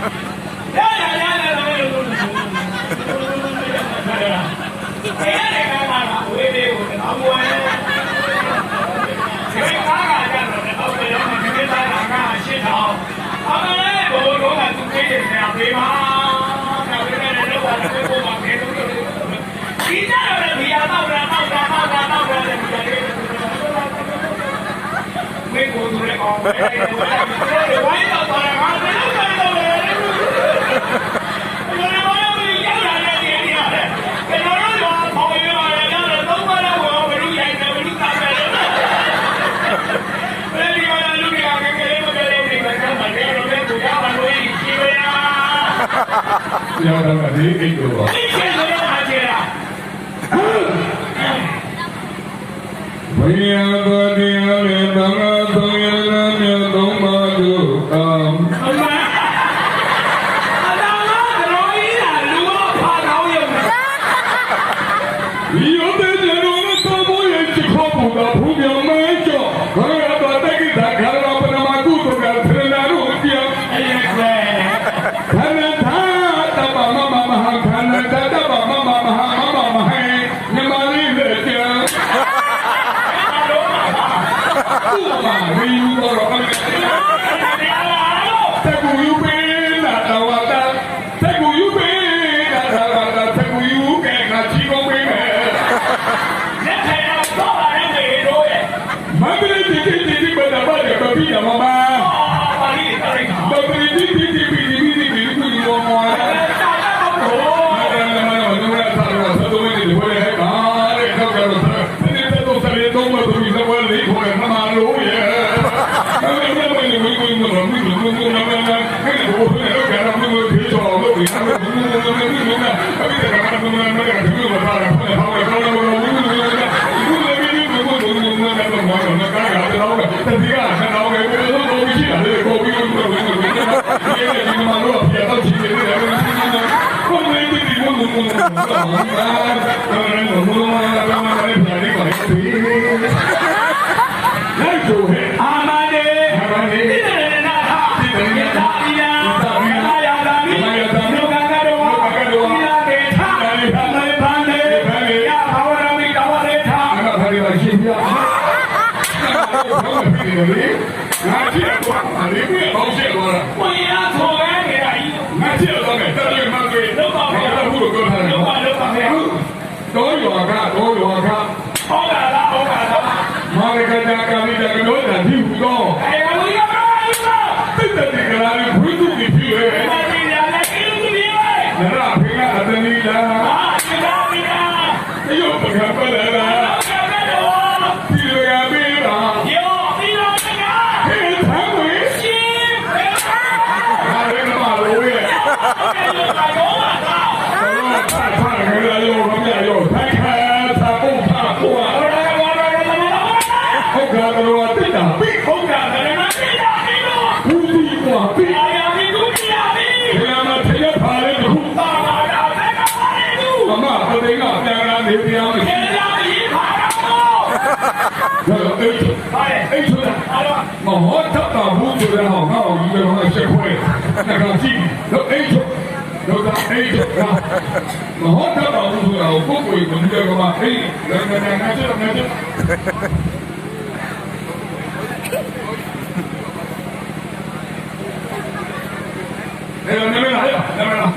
ရရရရရလို့ဘယ်ရကမှာဝေးလေးကိုတော့ဘဝရဲ့ဒီကားကကြတော့တော့ဘယ်လိုမှမဖြစ်တာကရှင်းတော့အမလေးဘိုးတို့ကသူခေးတယ်ဆရာပေးပါတော့ဒီနေ့တော့ဘာလို့ဘိုးမခေးလို့ဒီကြတော့ဒီအတော့တော့တော့တော့တော့တော့မေကိုယ်တို့လည်းအော်ဘယ်လိုလဲဘယ်လိုလဲဘာလို့ပါလဲ ပြောင်းတော့ဒီအိတ်တော့ပါအိတ်ကျေတော့ဟာကျေတာဘုရားတော်တရားနဲ့ဘာ မှာဆိုတော့ကားကတော့တတိယကတော့ဘယ်လိုလုပ်ပြီးရလဲကိုပြီးလို့လုပ်လို့ရတယ်ဒီမှာတော့ပြတ်တော့ကြည့်နေတယ်ကိုမင်းဒီဘုံဘုံဘုံဘုံဘုံဘုံဘုံ ပြီလေငါပြေကွာအရင်ကပေါက်ချက်သွားတာ Pica, pico, cara, pica, pica, pica, မဟောတပ်တာဘူးဆိုတဲ့ဟောငါ့ကိုဒီလိုဟောရှက်ခွဲနှကောင်ကြည့်လို့အိတ်ထုတ်လို့ကအိတ်ထုတ်ကမဟောတပ်တာဘူးဆိုတာကိုကိုယ်ကိုယ်ကမပြောကမှအိတ်လည်းလည်းငါ့ချက်ငါ့ချက် 내려놔 내려놔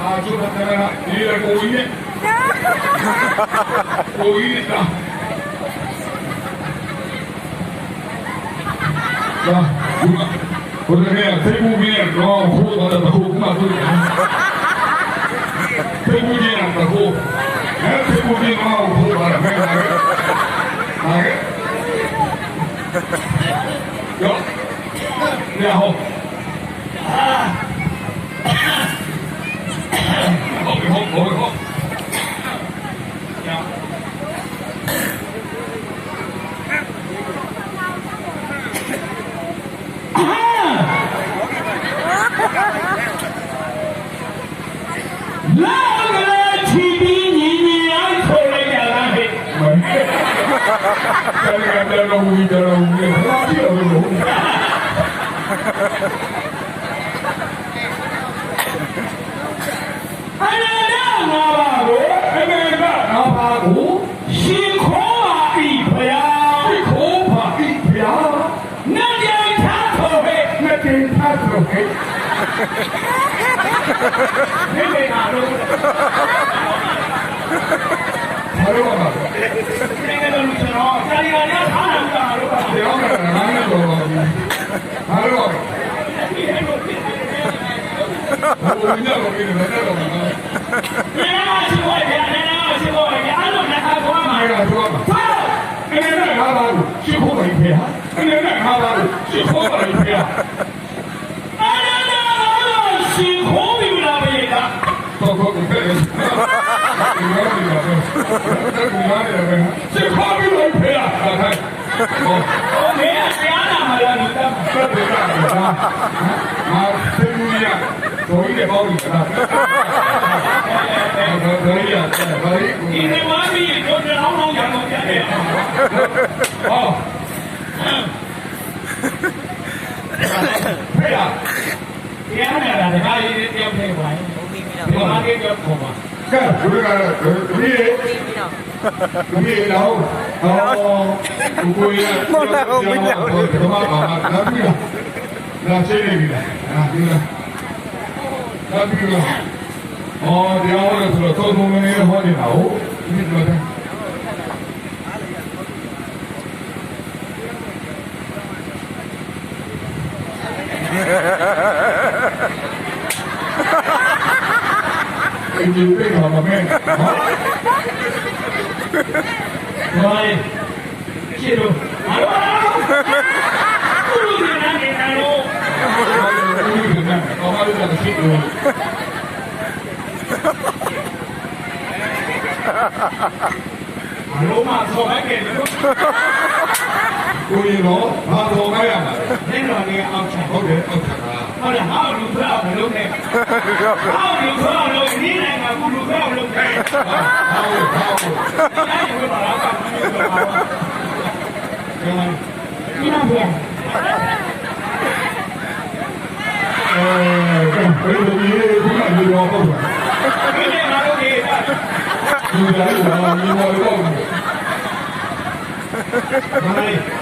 아 지금 내려놔. 일리가 보고 있네. 보고 있다. 자 우리가 우리가 대국민의 너 တော်ဝီတော်ဝီဘာဖြစ်လို့ဟာလာလာငါပါကိုအမေကငါပါကိုရှင်ခေါ်ပါပြီဖယားခေါ်ပါပြီဖယားနတ်ရင်ထားဖို့ဟဲ့မတင်ထားဖို့ဟဲ့ဒီလေအားလုံး ဘာလို့ပါဒီကနေ့လူကျွန်တော်ဆရာကြီးကလည်းထားတာလို့ပါဒီအောင်ကနားနဲ့တော့ဘာလို့ဘာလို့ဘာလို့ညတော့ဒီနေ့တော့ဘာလို့။နာနာရှိဖို့ဗျာနာနာရှိဖို့ဗျာအဲ့လိုနှစ်ခါသွားမှာအဲ့ဒါတော့။ဟုတ်အဲ့ဒါငါပါလို့ရှင်းဖို့ပါဖေဟာအဲ့ဒါငါပါလို့ရှင်းဖို့ပါဖေဟာ။ တော့ဒီလိုမျိုးပဲရှင်းဖို့ပါဖေဟာဟာဟဲ့ဟော။ဟိုမင်းဆရာနာမလာလို့တတ်မှာဆက်တယ်ကားမာသင်မီယာတို့ရပေါ့ဒီကားတော့တော့ရတယ်ဘာ။ဒီနေ့မှပြီးတော့ကျွန်တော်အောင်ရအောင်ပြတယ်ဟောဖေဟာ။ဆရာနာတာတခါလေးတယော က်ထဲပါရင်ဒီမှာကေကြောက်ခေါ်ပါကဲဘုရားကဒီဒီတော့အော်ကိုရမော်လာကိုမင်းတို့ဒီမှာပါလာပြီလာချေနေပြီလားဒီလားလာပြီလားအော်ဒီအောင်လို့ဆိုတော့သုံးသုံးနေဟောနေတာဟုတ်ဒီလိုတဲ့ အင်ဂျင်ပြေးမှာမမဲနော်။ဘာလဲ။ရှိတော့ဘာလို့လဲ။ကိုလူတွေနဲ့နေတော့ဒီကနေ့တော့ဘာလို့လဲရှိလို့ဘာလို့မှဆော်လိုက်တယ်လို့ ကိုရင်တော့ဘာတော်ခဲ့ရမှာလက်တော်လေးအောက်ချဟုတ်တယ်အောက်ချတာဟုတ်လားဟာလူဖျောက်မလုပ်နဲ့ဟာလူဖျောက်လို့ဒီနိုင်ငံကလူဖျောက်လုပ်တယ်ဟောဟောဒီနိုင်ငံကဘာလာကမလုပ်တော့ဘူးဒီမှာဒီပါဗျာအဲဘယ်လိုဒီဒီကဒီတော့ဟုတ်ပါဒီနေ့ငါတို့ဒီဒီတိုင်းတော့ဒီတော့တော့ဘာလဲဒီပါဗျာ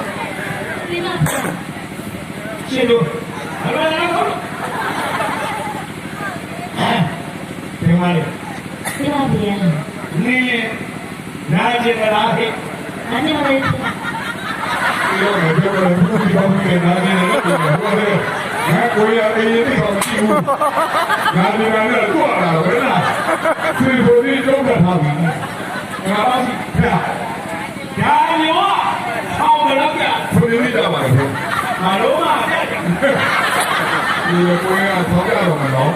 ရှင်းလို့ဘာလို့လဲခေါ်ဒီမှာလေဒီပါဗျာနေနာကျင်လားဟဲ့နာမည်လေးဒီတော့ဒီတော့ဒီတော့ဒီနာနေလို့ဟောတယ်ငါကိုရအေးဒီတော့ကြည့်ဘူးငါဒီကနေတော့လာတော့ဘယ်လားဒီလိုဒီတော့ထားပြီငါပါစီဖျားဒါမျိုးဆောင်းမလို့ပြဘယ်လိုကြပါလဲ ငါတို့မှတဲ့ဒီကိုရဆောက်ရတော့မလို့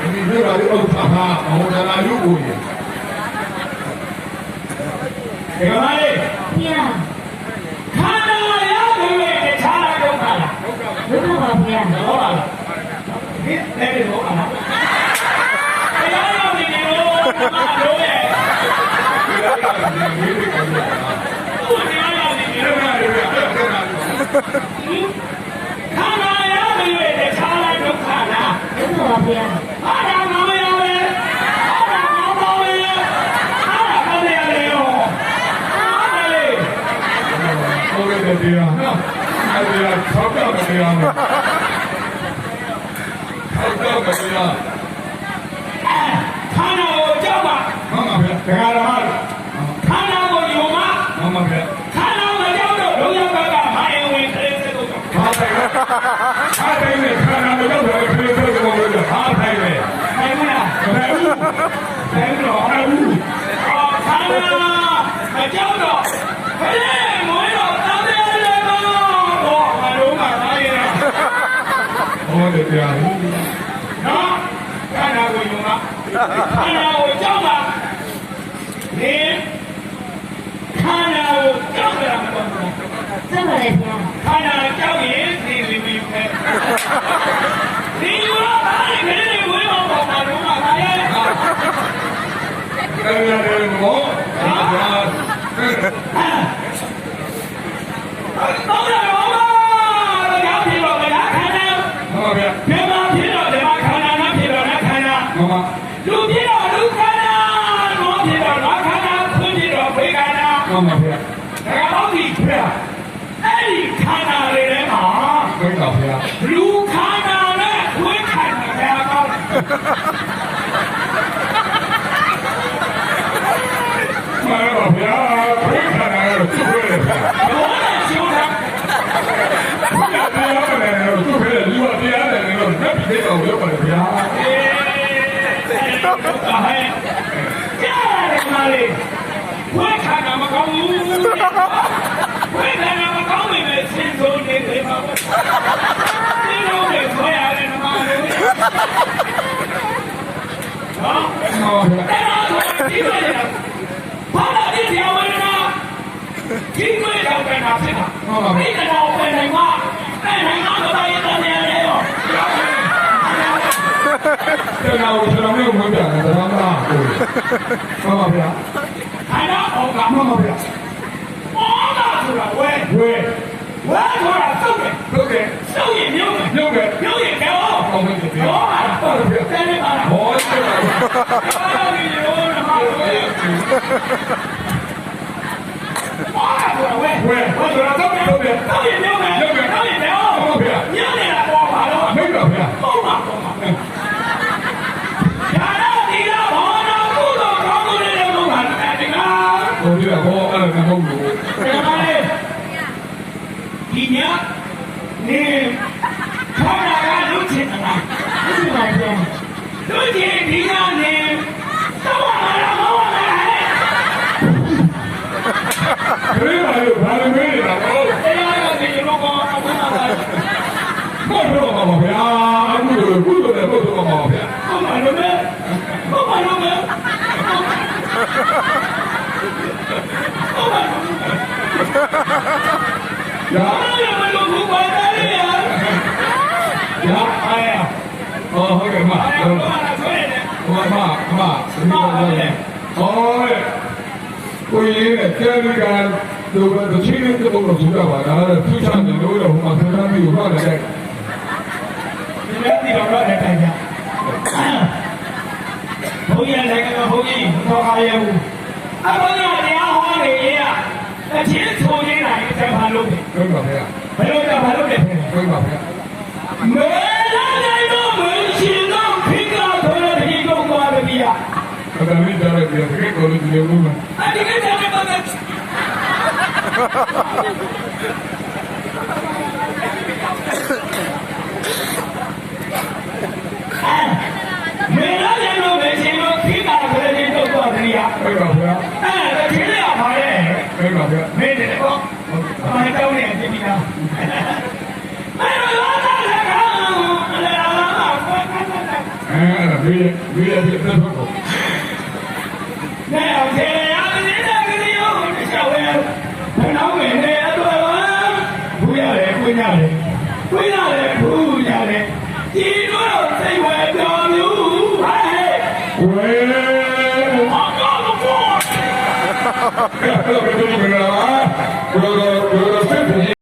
ဒီလိုတော့ဥစ္စာဟာဟောတာလူကိုရဒီမှာလေဗျာခန္ဓာရောက်နေတဲ့တခြားဒုက္ခလားဒုက္ခပါဗျာဟုတ်ပါလားဒီတဲ့ဒီဟုတ်ပါလားတရားရောက်နေတယ်လို့မလို့ရဲ့ ဒီလိုကဒီလိုက သူ့တရားရောက်နေတယ်လို့ခန္ဓာရောက်နေတဲ့တခြားဒုက္ခလား ဒုက္ခပါဗျာ ဟာဒါငါမရပဲဟာဒါငါမပဲဟာဒါကောင်းတယ်လေရောဟာလေ ဟိုကတည်းကနော်အဲ့ဒီဆော က်တော့တရားမယ်ဆောက်တော့တရားခန္ဓာကိုကြောက်ပါမမဗျာတရားတော်ခန္ဓာကိုယုံမမမဗျာခန္ဓာကိုကြောက်တော့လုံးရောက်တာကမာယဝင်ခလေးစက်တော့ဘာတိုင်းဟာတိုင်းနဲ့ခန္ဓာကိုတော့ဘယ်လိုပြောလို့ဟာတိုင်းနဲ့နိုင်မလားဘယ်လိုဘယ်လိုဟာဘူးအော်ခန္ဓာမကြောက်တော့ခလေးမွေးတော့ ဟောတယ်တရားနော်ခန္ဓာကိုယုံမခန္ဓာကိုကြောက်ပါနေခန္ဓာကိုကြောက်ကြတာမဟုတ်ဘူးစက်ပါလေဗျာခန္ဓာကြောက်ရင်ဒီလိုမျိုးပဲဒီလိုပါလေခလေးတွေဝေးအောင်ပါတော့မှာပါရဲ့အဲ့ဒီမောဟာတော့ရ Ha ha ha! ဟုတ်မှန်ပါဗျာခန္ဓာအောင်ကမှန်ပါဗျာအော်တာဆိုတာဝဲဝေဝဲဆိုတာသုတ်တယ်ဟုတ်ကဲ့သုတ်ရင်မြုပ်တယ်ရုပ်ကဲမြုပ်ရင်ကြောအောင်မယ်ဗျာရောတာဟုတ်ကဲ့တယ်နေပါလားဟောတယ်အာဒီရောနမဝဲအော်တာဆိုတာဝဲဝေဟောတော့တော့တော့ဗျာသုတ်ရင်မြုပ်တယ်သုတ်ရင်ကြော ဟုတ်ပါဗျာ မြုပ်နေတာပေါ်ပါတော့ မိတ်ပါဗျာ ပုံပါပုံပါဒါတော့ဒီတော့ဘောတော်ကုသိုလ်ကောင်းမှုတွေလုပ်ပါမယ်ဒီက ဟိုဒီကဟောအဲ့ဒါမဟုတ်ဘူး ဒီမှာလေဒီညနေခေါင်းလာကလုချင်တာလား ဟုတ်ပါဗျာ လုချင်ဒီညနေတော့လာတော့မဟုတ်လားဟဲ့ ဘယ်မှာလဲဘာလဲမေးနေတာဟော တရားရတဲ့ရောကောအမှန်ပါ ဘယ်တော့မှမဗျာအခုလိုကုသိုလ်လည်းဘုရားမှာဗျာဘုမလုံးမဲဘုမလုံးမဲဘုမလုံးမဲညာအားရမလို့ဘုမတယ်ရညာအားရဟောဟုတ်ကဲ့မအားရဟောဘုမလာဆွဲတယ်မမမဒီလိုလည်းဟောကိုကြီးရဲ့ကျန်ကတို့ကတော့ချင်းတဲ့ဘုရားသူကပါဒါလည်းသူချမ်းတယ်လို့တော့ဟိုမှာသံဃာမျိုးဟုတ်တယ် ဒီနေ့ဒီတော့လည်းတိုင်ကြဘုရားလည်းကဘုကြီးတော့အားရဘူးအဘိဓမ္မာတရားဟောနေရအချင်းဆိုနေတိုင်းတမလို့ဟုတ်ပါဗျာဘယ်လိုတမလို့လဲဟုတ်ပါဗျာမေလာနိုင်တော့မင်းရှင်တော့ခိကဆိုတဲ့ဒီကုန်းသွားပြီอ่ะအဲ့ဒါလေးကြားရတယ်ဒီကိုလေးဒီလိုမျိုးအဒီကတည်းကပတ်သက် မေလာနိုင်တော့မင်းရှင်တော့ခိကဆိုတဲ့ဒီကုန်းသွားပြီอ่ะဟုတ်ပါဗျာအဲ့ဒါဒီလေးကပါလေဟုတ်ပါဗျာမင်းတယ်ကောအမေတောင်းနေတယ်ပြီလားမင်းတို့လာတာကောလေလာလာကွာကွာကွာအဲ့ဒါဒီဒီရဲ့ပြတ်တော့နဲ့အောင်စေရတဲ့တဲ့ကလေးကိုရှောက်ရဲဘယ်တော့မှလည်းအတော်ပါဘူးရတယ်ကိုရတယ်ကိုရတယ်ဘူးရတယ်ဒီ တော့စိတ်ဝဲတော်